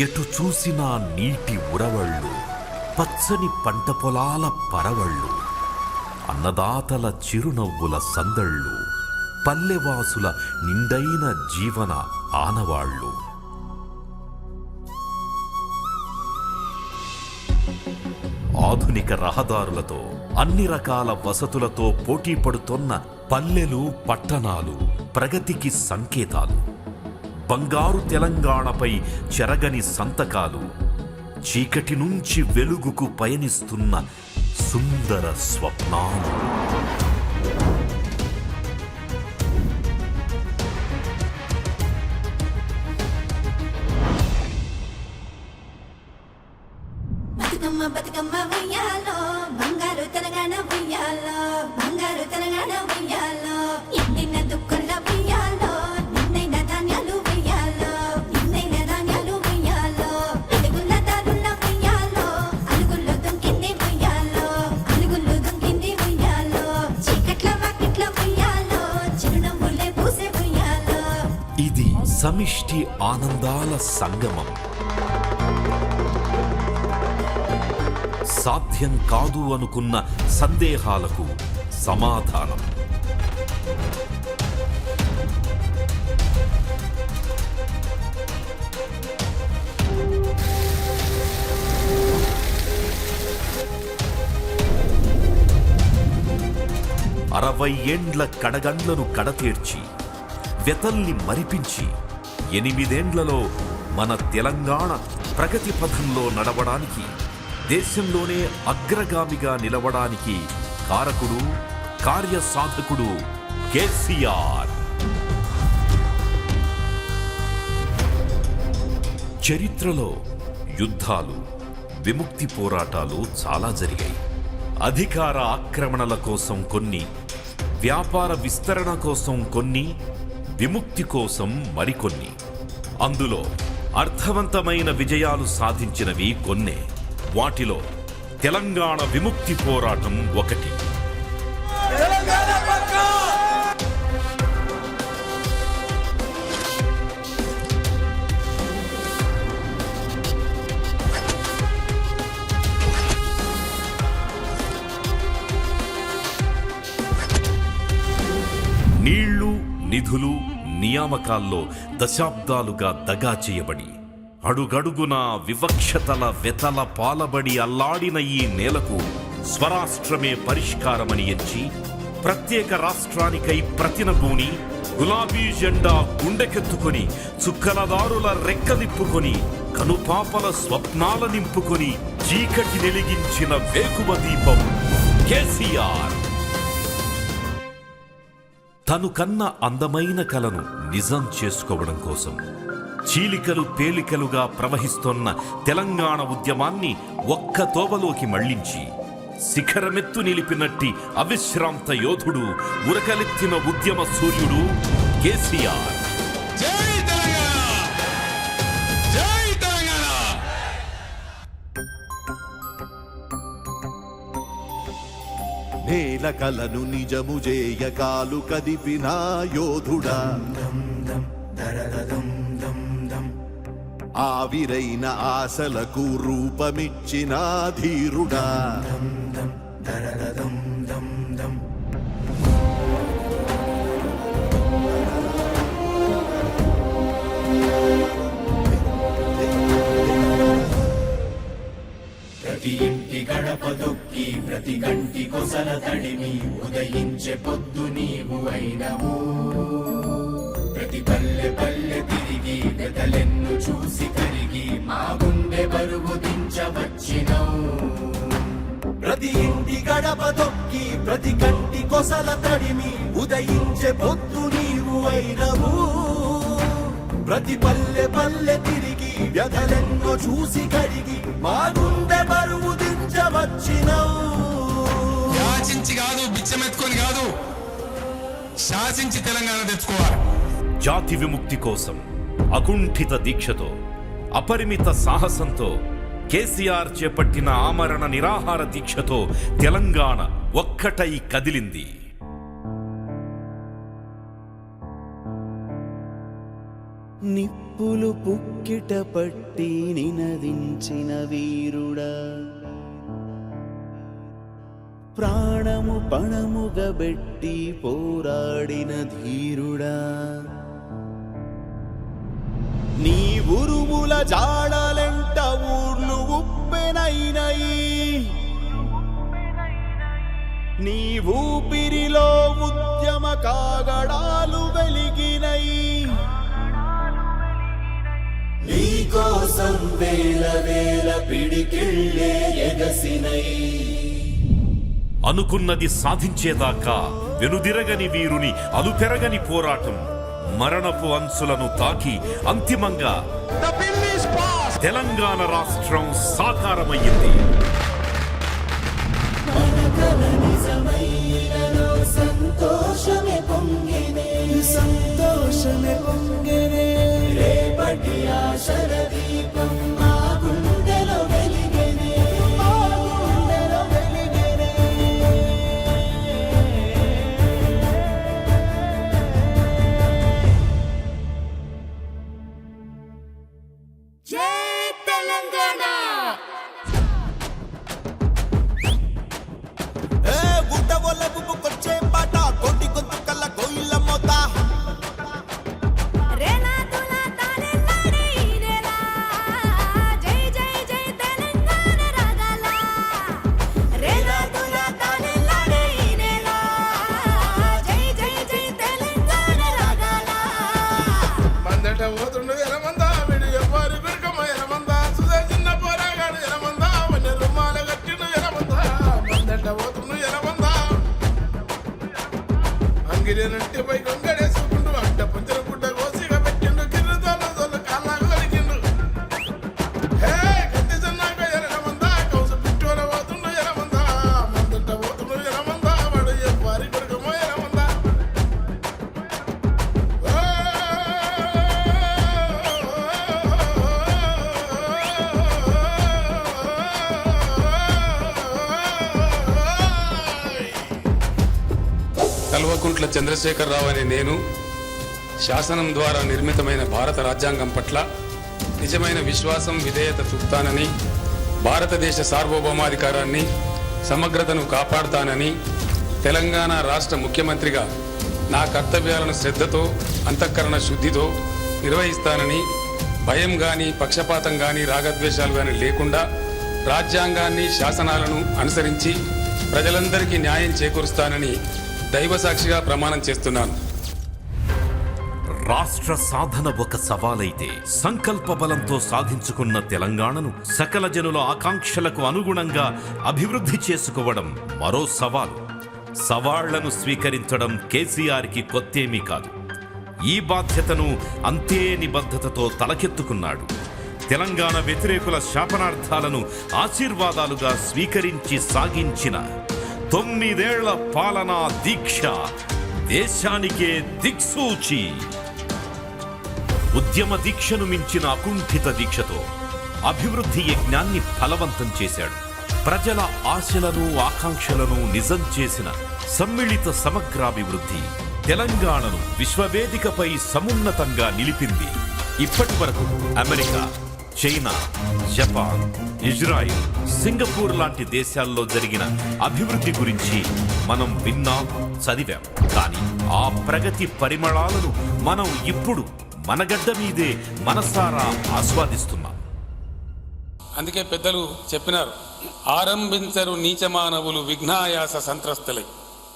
ఎటు చూసినా నీటి ఉరవళ్ళు పచ్చని పంట పొలాల పరవళ్ళు అన్నదాతల చిరునవ్వుల సందళ్ళు పల్లెవాసుల నిండైన జీవన ఆనవాళ్ళు. ఆధునిక రహదారులతో అన్ని రకాల వసతులతో పోటీ పడుతున్న పల్లెలు పట్టణాలు ప్రగతికి సంకేతాలు. బంగారు తెలంగాణపై చెరగని సంతకాలు చీకటి నుంచి వెలుగుకు పయనిస్తున్న సుందర స్వప్నాలు. ఆనందాల సంగమం. సాధ్యం కాదు అనుకున్న సందేహాలకు సమాధానం. అరవై ఏండ్ల కడగండ్లను కడతీర్చి వెతల్ని మరిపించి ఎనిమిదేండ్లలో మన తెలంగాణ ప్రగతి పథంలో నడవడానికి దేశంలోనే అగ్రగామిగా నిలవడానికి కారకుడు కార్యసాధకుడు కేసీఆర్. చరిత్రలో యుద్ధాలు విముక్తి పోరాటాలు చాలా జరిగాయి. అధికార ఆక్రమణల కోసం కొన్ని వ్యాపార విస్తరణ కోసం కొన్ని విముక్తి కోసం మరికొన్ని. అందులో అర్థవంతమైన విజయాలు సాధించినవి కొన్నే. వాటిలో తెలంగాణ విముక్తి పోరాటం ఒకటి. నీళ్ళు నిధులు నియామకాల్లో దశాబ్దాలుగా దగా చేయబడి అడుగడుగున వివక్షతల వెతల పాలబడి అల్లాడిన ఈ నేలకు స్వరాష్ట్రమే పరిష్కారమని ఎంచి ప్రత్యేక రాష్ట్రానికై ప్రతినబూని గులాబీ జెండా గుండెకెత్తుకొని చుక్కలదారుల రెక్కలిప్పుకొని కనుపాపల స్వప్నాల నింపుకొని చీకటి వెలిగించిన వేకువ దీపం కేసీఆర్. తను కన్న అందమైన కలను నిజం చేసుకోవడం కోసం. చీలికలు పేలికలుగా ప్రవహిస్తోన్న తెలంగాణ ఉద్యమాన్ని ఒక్క తోవలోకి మళ్ళించి శిఖరమెత్తు నిలిపినట్టి అవిశ్రాంత యోధుడు ఉరకలెత్తిన ఉద్యమ సూర్యుడు కేసీఆర్. హేల కలను నిజము చేయకాలు కాలు కదిపిన యోధుడా. ఆవిరైన ఆశలకు రూపమిచ్చిన ధీరుడా. ప్రతి గడపదొక్కి ప్రతి కంటి కొసల తడిమి ఉదయించే పొద్దు నీవు అయినవు. ప్రతి పల్లె పల్లె తిరిగి గతలెన్ను చూసి కరిగి మా గుండె బరువు దించవచ్చినవు. ప్రతి ఇంటి గడప దొక్కి ప్రతి కంటి కొసల తడిమి ఉదయించే పొద్దు నీవు అయినవు. ప్రతి పల్లె పల్లె తిరిగి వ్యధలెన్నో చూసి కడిగి మా గుండె బరువు దించవచ్చినవు యాచించి కాదు బిచ్చమెత్తుకొని కాదు శాసించి తెలంగాణ తెచ్చుకోవాలి. జాతి విముక్తి కోసం అకుంఠిత దీక్షతో అపరిమిత సాహసంతో కేసీఆర్ చేపట్టిన ఆమరణ నిరాహార దీక్షతో తెలంగాణ ఒక్కటై కదిలింది. నిప్పులు పుక్కిట పట్టి నినదించిన వీరుడా. ప్రాణము పణముగబెట్టి పోరాడిన ధీరుడా. నీ ఉరుముల జాడలెంట ఊర్లు ఉప్పెనైనయి. నీ ఊపిరిలో ఉద్యమ కాగడాలు వెలిగినయి. నీ కోసం వేల వేల పిడికిళ్ళే ఎగసినై అనుకున్నది సాధించేదాకా వెనుదిరగని వీరుని అలుపెరగని పోరాటం మరణపు అంచులను తాకి అంతిమంగా తెలంగాణ రాష్ట్రం సాకారమయ్యింది. సంతోషమే పొంగినే సంతోషమే పొంగినే రేపటి ఆశర దీపం. చంద్రశేఖర్ చంద్రశేఖరరావు అనే నేను శాసనం ద్వారా నిర్మితమైన భారత రాజ్యాంగం పట్ల నిజమైన విశ్వాసం విధేయత చూపుతానని భారతదేశ సార్వభౌమాధికారాన్ని సమగ్రతను కాపాడుతానని తెలంగాణ రాష్ట్ర ముఖ్యమంత్రిగా నా కర్తవ్యాలను శ్రద్ధతో అంతఃకరణ శుద్ధితో నిర్వహిస్తానని భయం కానీ పక్షపాతం కానీ రాగద్వేషాలు కానీ లేకుండా రాజ్యాంగాన్ని శాసనాలను అనుసరించి ప్రజలందరికీ న్యాయం చేకూరుస్తానని దైవ సాక్షిగా ప్రమాణం చేస్తున్నాను. రాష్ట్ర సాధన ఒక సవాలైతే సంకల్ప బలంతో సాధించుకున్న తెలంగాణను సకల జనుల ఆకాంక్షలకు అనుగుణంగా అభివృద్ధి చేసుకోవడం మరో సవాలు. సవాళ్ళను స్వీకరించడం కేసీఆర్కి కొత్తేమీ కాదు. ఈ బాధ్యతను అంతే నిబద్ధతతో తలకెత్తుకున్నాడు. తెలంగాణ వ్యతిరేకుల శాపనార్థాలను ఆశీర్వాదాలుగా స్వీకరించి సాగించిన తొమ్మిదేళ్ళ పాలనా దీక్ష దేశానికే దిక్సూచి. ఉద్యమ దీక్షను మించిన అకుంఠిత దీక్షతో అభివృద్ధి యజ్ఞాన్ని ఫలవంతం చేశాడు. ప్రజల ఆశలను ఆకాంక్షలను నిజం చేసిన సమ్మిళిత సమగ్రాభివృద్ధి తెలంగాణను విశ్వవేదికపై సమున్నతంగా నిలిపింది. ఇప్పటి వరకు America China Japan Israel Singapore లాంటి దేశాల్లో జరిగిన అభివృద్ధి గురించి మనం విన్నాం చదివాం. కానీ ఆ ప్రగతి పరిమళాలను మనం ఇప్పుడు మన గడ్డ మీదే మనసారా ఆస్వాదిస్తున్నాం. అందుకే పెద్దలు చెప్పినారు ఆరంభించరు నీచమానవులు విఘ్నాయాస సంత్రస్తులై.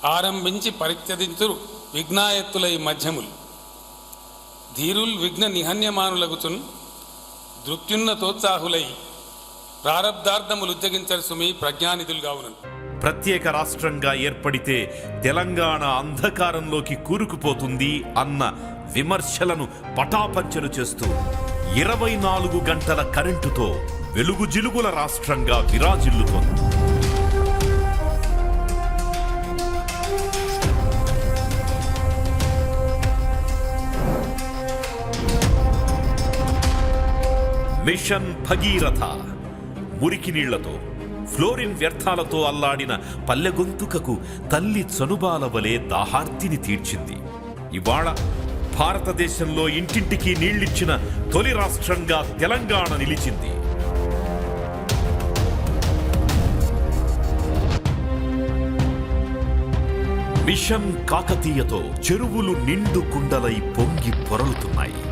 ఆరంభించి పరిత్యదించరు విఘ్నాయత్తులై మధ్యములు. ధీరుల్ విఘ్న నిహన్యమానులగుచున్ దృత్యున్నతోత్సాహులై ప్రారబ్ధార్థములు ఉద్యోగించరు సుమి ప్రజ్ఞానిధులుగా ఉన్నది ప్రత్యేక రాష్ట్రంగా ఏర్పడితే తెలంగాణ అంధకారంలోకి కూరుకుపోతుంది అన్న విమర్శలను పటాపంచలు చేస్తూ ఇరవై నాలుగు గంటల కరెంటుతో వెలుగు జిలుగుల రాష్ట్రంగా విరాజిల్లుతోంది. మిషన్ భగీరథ మురికి నీళ్ళతో ఫ్లోరిన్ వ్యర్థాలతో అల్లాడిన పల్లె గొంతుకకు తల్లి చనుబాల వలె దాహార్తిని తీర్చింది. ఇవాళ భారతదేశంలో ఇంటింటికి నీళ్ళిచ్చిన తొలి రాష్ట్రంగా తెలంగాణ నిలిచింది. మిషన్ కాకతీయతో చెరువులు నిండు కుండలై పొంగి పొరలుతున్నాయి.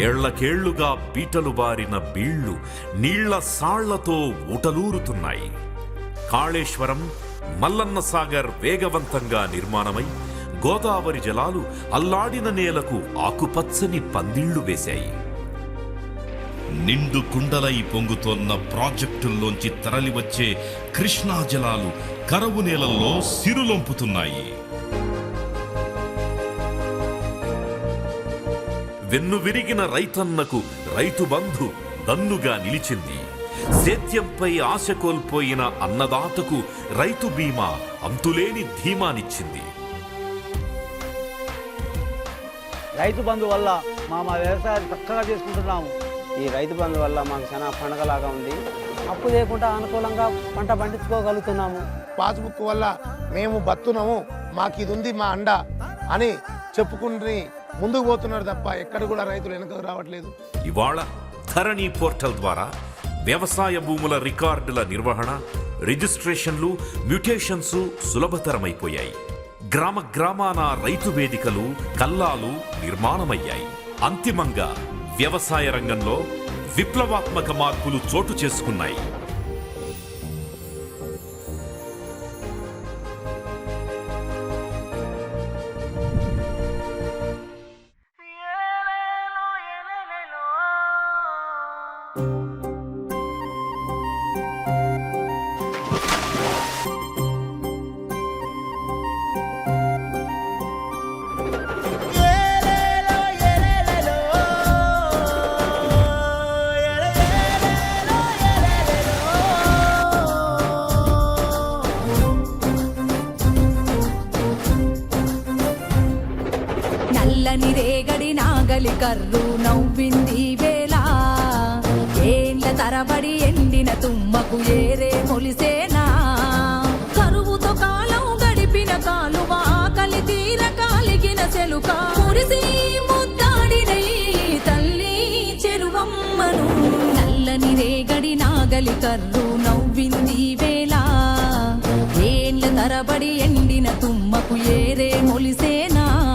ఏళ్ళకేళ్ళుగా పీటలు బారిన బీళ్ళు నీళ్ళ సాళ్ళతో ఊటలూరుతున్నాయి. కాళేశ్వరం మల్లన్న సాగర్ వేగవంతంగా నిర్మాణమై గోదావరి జలాలు అల్లాడిన నేలకు ఆకుపచ్చని పందిళ్ళు వేశాయి. నిండు కుండలై పొంగుతోన్న ప్రాజెక్టుల్లోంచి తరలివచ్చే కృష్ణా జలాలు కరవు నేలల్లో సిరులొంపుతున్నాయి. వెన్ను విరిగిన రైతన్నకు రైతు బంధు దన్నుగా నిలిచింది. సేద్యంపై ఆశ కోల్పోయిన అన్నదాతకు రైతు బీమా అంతులేని ధీమానిచ్చింది. రైతు బంధు వల్ల మా మా వ్యవసాయాన్ని చక్కగా చేసుకుంటున్నాము. ఈ రైతు బంధు వల్ల మాకు చాలా పండగలాగా ఉంది. అప్పు చేయకుండా అనుకూలంగా పంట పండించుకోగలుగుతున్నాము. పాస్బుక్ వల్ల మేము బతున్నాము మాకు ఇది ఉంది మా అండ అని చెప్పుకుని ముందుకు పోతున్నారు తప్ప ఎక్కడ కూడా రైతులు వెనకకు రావట్లేదు. ఇవాళ ధరణి పోర్టల్ ద్వారా వ్యవసాయ భూముల రికార్డుల నిర్వహణ రిజిస్ట్రేషన్లు మ్యూటేషన్స్ సులభతరమైపోయాయి. గ్రామ గ్రామాన రైతు వేదికలు కల్లాలు నిర్మాణమయ్యాయి. అంతిమంగా వ్యవసాయ రంగంలో విప్లవాత్మక మార్పులు చోటు చేసుకున్నాయి. పగలి కర్రు నవ్వింది వేళ. ఏళ్ళ తరబడి ఎండిన తుమ్మకు ఏరే మొలిసేనా? కరువుతో కాలం గడిపిన కాలువ ఆకలి తీర కాలిగిన చెలుక మురిసి ముద్దాడినై తల్లి చెరువమ్మను. నల్లని రేగడి నాగలి కర్రు నవ్వింది వేళ. ఏళ్ళ తరబడి ఎండిన తుమ్మకు ఏరే మొలిసేనా?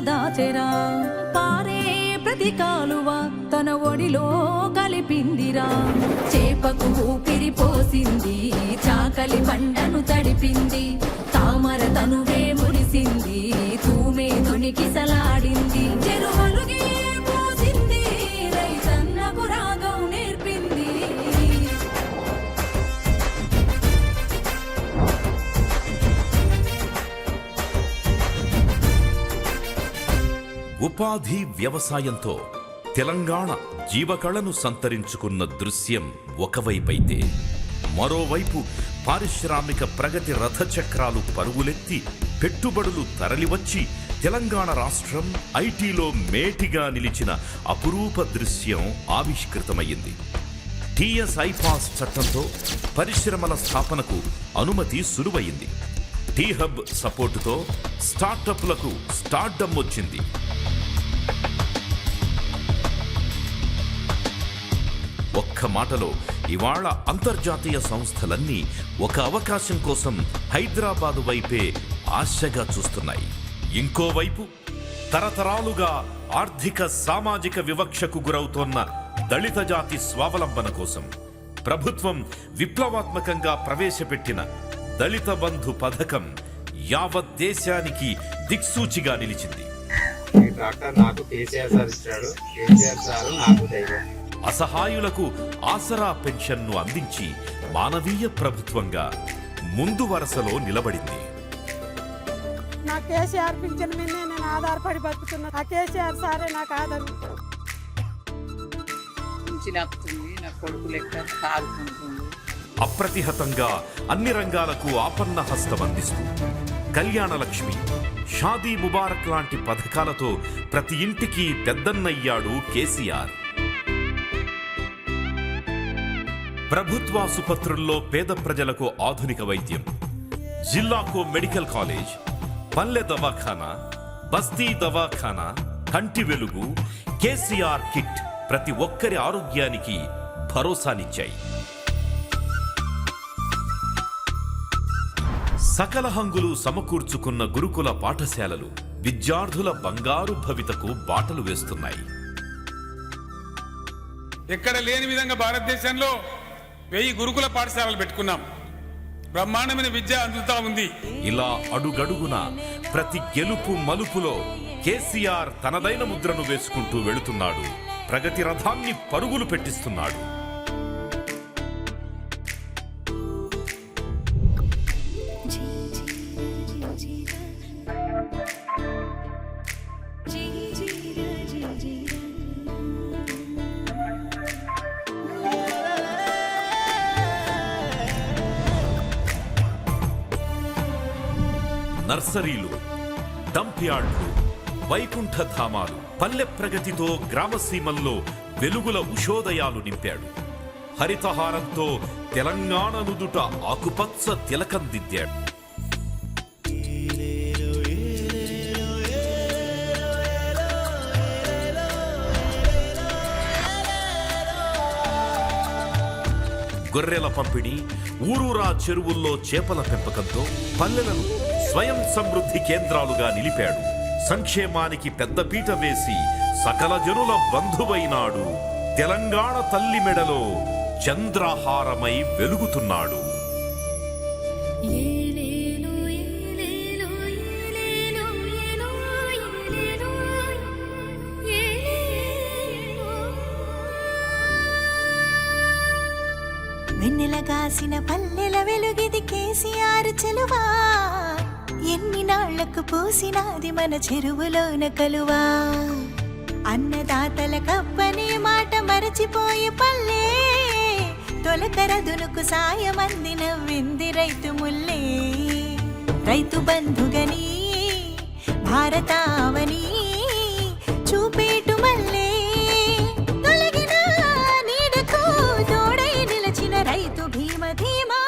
దాచెరా పారే ప్రతి కాలువ తన ఒడిలో కలిపిందిరా. చేపకు ఊపిరి పోసింది చాకలి బండను తడిపింది. తామర తనువే మురిసింది తూమే తునికి సలాడింది. చెరువలుగే ఉపాధి వ్యవసాయంతో తెలంగాణ జీవకళను సంతరించుకున్న దృశ్యం ఒకవైపైతే మరోవైపు పారిశ్రామిక ప్రగతి రథచక్రాలు పరుగులెత్తి పెట్టుబడులు తరలివచ్చి తెలంగాణ రాష్ట్రం ఐటీలో మేటిగా నిలిచిన అపురూప దృశ్యం ఆవిష్కృతమయ్యింది. టిఎస్ ఐపాస్ చట్టంతో పరిశ్రమల స్థాపనకు అనుమతి సులువైంది టీ హబ్ సపోర్టుతో స్టార్టప్లకు స్టార్డమ్ వచ్చింది. ఒక్క మాటలో ఇవాళ అంతర్జాతీయ సంస్థలన్నీ ఒక అవకాశం కోసం హైదరాబాదు వైపే ఆశగా చూస్తున్నాయి. ఇంకోవైపు తరతరాలుగా ఆర్థిక సామాజిక వివక్షకు గురవుతోన్న దళిత జాతి స్వావలంబన కోసం ప్రభుత్వం విప్లవాత్మకంగా ప్రవేశపెట్టిన దళిత బంధు పథకం యావత్ దేశానికి దిక్సూచిగా నిలిచింది. నాకు ఇచ్చాడు. సార్ నాకు దైవం అసహాయులకు ఆసరా పెన్షన్ను అందించి మానవీయ ప్రభుత్వంగా ముందు వరుసలో నిలబడింది. నా కేసీఆర్ పింఛన్ మీదనే నేను ఆధారపడి బతుకుతున్నా. ఆ కేసీఆర్ సారే నాకు ఆధారం నా కొడుకు లెక్క సాగుతుంటుంది అప్రతిహతంగా అన్ని రంగాలకు ఆపన్న హస్తం అందిస్తూ కళ్యాణ లక్ష్మి షాదీ ముబారక్ లాంటి పథకాలతో ప్రతి ఇంటికి పెద్దన్నయ్యాడు కేసీఆర్. ప్రభుత్వాసుపత్రుల్లో పేద ప్రజలకు ఆధునిక వైద్యం జిల్లాకు మెడికల్ కాలేజ్ పల్లె దవాఖానా బస్తీ దవాఖానా కంటి వెలుగు కేసీఆర్ కిట్ ప్రతి ఒక్కరి ఆరోగ్యానికి భరోసానిచ్చాయి. సకల హంగులు సమకూర్చుకున్న గురుకుల పాఠశాలలు విద్యార్థుల బంగారు భవితకు బాటలు వేస్తున్నాయి. ఎక్కడ లేని విధంగా భారతదేశంలో వెయ్యి గురుకుల పాఠశాలలు పెట్టుకున్నాం. బ్రహ్మాండమైన విద్య అందుతా ఉంది. ఇలా అడుగడుగున ప్రతి గెలుపు మలుపులో కేసీఆర్ తనదైన ముద్రను వేసుకుంటూ వెళుతున్నాడు. ప్రగతి రథాన్ని పరుగులు పెట్టిస్తున్నాడు. నర్సరీలు డంప్యార్డ్లు వైకుంఠధామాలు వైకుంఠ పల్లె ప్రగతితో గ్రామసీమల్లో వెలుగుల ఉషోదయాలు నింపాడు. హరితహారంతో తెలంగాణ నుదుట ఆకుపచ్చ తిలకం దిద్దాడు. గొర్రెల పంపిణీ ఊరూరా చెరువుల్లో చేపల పెంపకంతో పల్లెలను స్వయం సమృద్ధి కేంద్రాలుగా నిలిపాడు. సంక్షేమానికి పెద్దపీట వేసి సకల జనుల బంధువైనాడు తెలంగాణ తల్లి మెడలో చంద్రహారమై వెలుగుతున్నాడు. వెన్నెల కాసిన పల్లెల వెలుగిది కేసీఆర్ చెలువా? ఎన్ని నాళ్ళకు పూసినాది మన చెరువులోన కలువా? అన్నదాతల కప్పనే మాట మరచిపోయి పల్లె. తొలకర దునుకు సాయమంది నవ్వింది రైతు ముల్లే. రైతు బంధుగని భారతావని చూపేటు మల్లే. తొలగిన నీడకు తోడై నిలచిన రైతు భీమ ధీమా.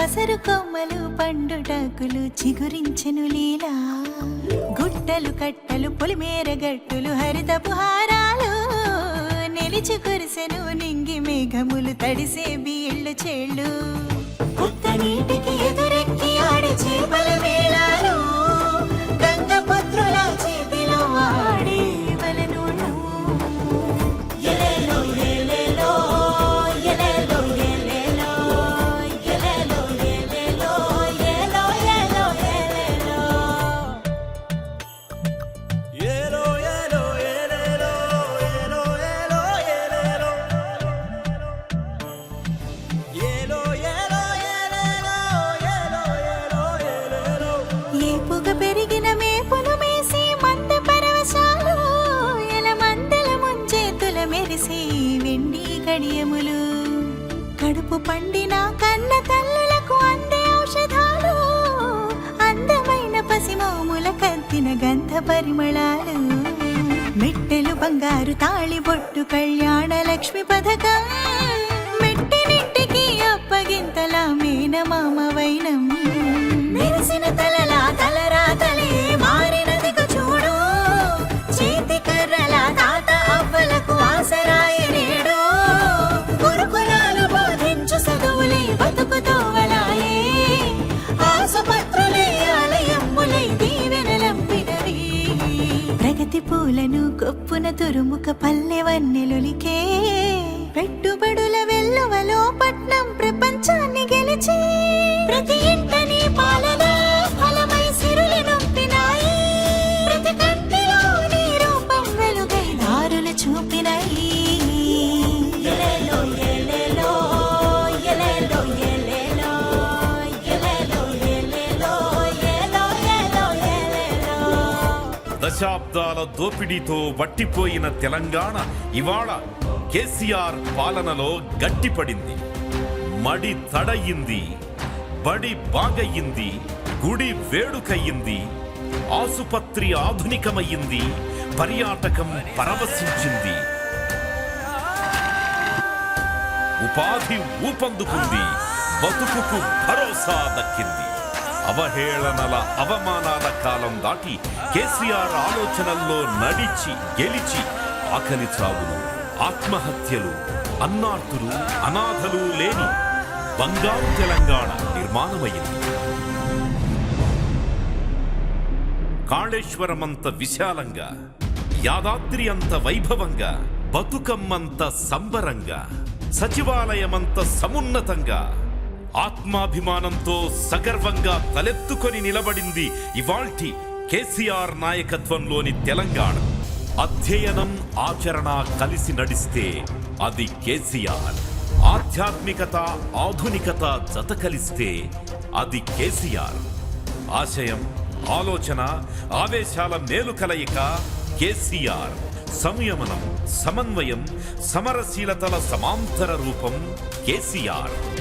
పసరు కొమ్మలు పండుటాకులు చిగురించెను లీలా. గుట్టలు కట్టలు పొలిమేర గట్టులు హరితపు హారాలు. నిలిచి కురిసెను నింగి మేఘములు తడిసే బీళ్ళు చెళ్ళు. కొత్త నీటికి ఎదురెక్కి ఆడే చేపల వేళాలు గంగపుత్రుల చేతిలో ఆడే కడుపు పండిన కన్న తల్లులకు అందే ఔషధాలు. అందమైన పసిమోముల కద్దిన గంధ పరిమళాలు. మెట్టెలు బంగారు తాళి బొట్టు కళ్యాణ లక్ష్మి పథకం మెట్టినింటికి అప్పగింతల మేనమామ వైనం. మెరిసిన తలలా తలరా తలే ఆసుపత్రులే పూలను గొప్పున తురుముక పల్లె వన్నెలులికే పెట్టుబడుల వెల్లువలో పట్నం ప్రపంచాన్ని గెలిచి ప్రతి ఇంటని పాలన దశాబ్దాల దోపిడీతో వట్టిపోయిన తెలంగాణ ఇవాళ కేసీఆర్ పాలనలో గట్టిపడింది. మడి తడయింది బడి బాగయ్యింది గుడి వేడుకయ్యింది ఆసుపత్రి ఆధునికమయ్యింది పర్యాటకం పరవశించింది. ఉపాధి ఊపందుకుంది బతుకుకు భరోసా దక్కింది. అవహేళనల అవమానాల కాలం దాటి కేసీఆర్ ఆలోచనల్లో నడిచి గెలిచి ఆకలి చావులు ఆత్మహత్యలు అన్నార్థులు అనాథలు లేని బంగారు తెలంగాణ నిర్మాణమైంది. కాళేశ్వరమంత విశాలంగా యాదాద్రి అంత వైభవంగా బతుకమ్మంత సంబరంగా సచివాలయమంత సమున్నతంగా ఆత్మాభిమానంతో సగర్వంగా తలెత్తుకొని నిలబడింది ఇవాల్టి కేసీఆర్ నాయకత్వంలోని తెలంగాణ. అధ్యయనం ఆచరణ కలిసి నడిస్తే అది కేసీఆర్. ఆధ్యాత్మికత ఆధునికత జత కలిస్తే అది కేసీఆర్. ఆశయం ఆలోచన ఆవేశాల మేలు కలయిక కేసీఆర్. సంయమనం సమన్వయం సమరశీలతల సమాంతర రూపం కేసీఆర్.